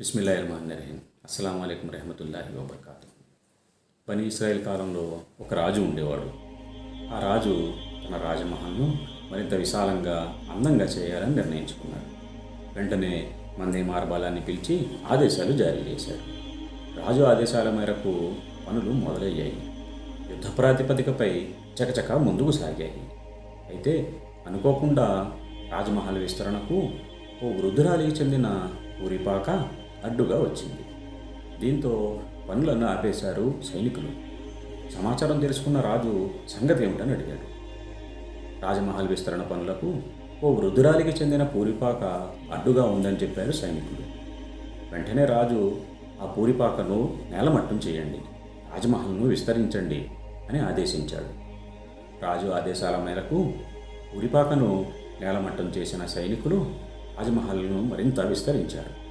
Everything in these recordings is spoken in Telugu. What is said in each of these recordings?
బిస్మిల్లా అస్సలం అయికం రహమతుల్లాహి వబర్కాతు బని ఇస్రాయిల్ కాలంలో ఒక రాజు ఉండేవాడు. ఆ రాజు తన రాజమహల్ను మరింత విశాలంగా అందంగా చేయాలని నిర్ణయించుకున్నాడు. వెంటనే మందే మార్బాలాన్ని పిలిచి ఆదేశాలు జారీ చేశాడు. రాజు ఆదేశాల మేరకు పనులు మొదలయ్యాయి. యుద్ధ ప్రాతిపదికపై చకచక ముందుకు సాగాయి. అయితే అనుకోకుండా రాజమహల్ విస్తరణకు ఓ వృద్ధురాలికి చెందిన ఊరిపాక అడ్డుగా వచ్చింది. దీంతో పనులను ఆపేశారు సైనికులు. సమాచారం తెలుసుకున్న రాజు సంగతి ఏమిటని అడిగాడు. రాజమహల్ విస్తరణ పనులకు ఓ వృద్ధురాలికి చెందిన పూరిపాక అడ్డుగా ఉందని చెప్పారు సైనికులు. వెంటనే రాజు ఆ పూరిపాకను నేలమట్టం చేయండి రాజమహల్ను విస్తరించండి అని ఆదేశించాడు. రాజు ఆదేశాల మేరకు పూరిపాకను నేలమట్టం చేసిన సైనికులు రాజమహల్ను మరింత విస్తరించారు.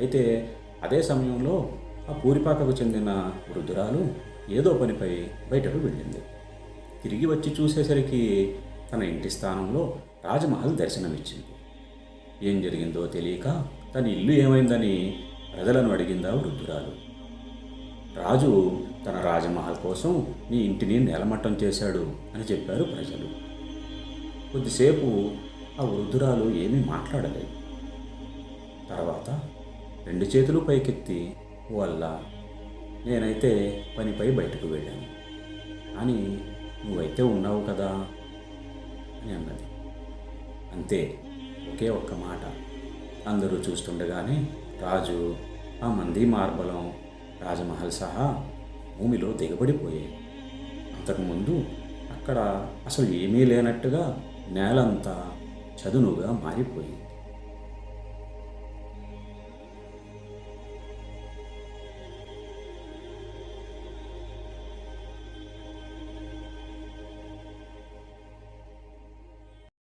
అయితే అదే సమయంలో ఆ పూరిపాకకు చెందిన వృద్ధురాలు ఏదో పనిపై బయటకు వెళ్ళింది. తిరిగి వచ్చి చూసేసరికి తన ఇంటి స్థానంలో రాజమహల్ దర్శనమిచ్చింది. ఏం జరిగిందో తెలియక తన ఇల్లు ఏమైందని ప్రజలను అడిగిందా వృద్ధురాలు. రాజు తన రాజమహల్ కోసం నీ ఇంటిని నేలమట్టం చేశాడు అని చెప్పారు ప్రజలు. కొద్దిసేపు ఆ వృద్ధురాలు ఏమీ మాట్లాడలేదు. తర్వాత రెండు చేతులు పైకెత్తి వల్ల నేనైతే పనిపై బయటకు వెళ్ళాను. అని నువ్వైతే ఉన్నావు కదా అని అన్నది. అంతే ఒకే ఒక్క మాట. అందరూ చూస్తుండగానే రాజు ఆ మంది మార్బలం రాజమహల్ సహా భూమిలో దిగబడిపోయాయి. అంతకుముందు అక్కడ అసలు ఏమీ లేనట్టుగా నేలంతా చదునుగా మారిపోయింది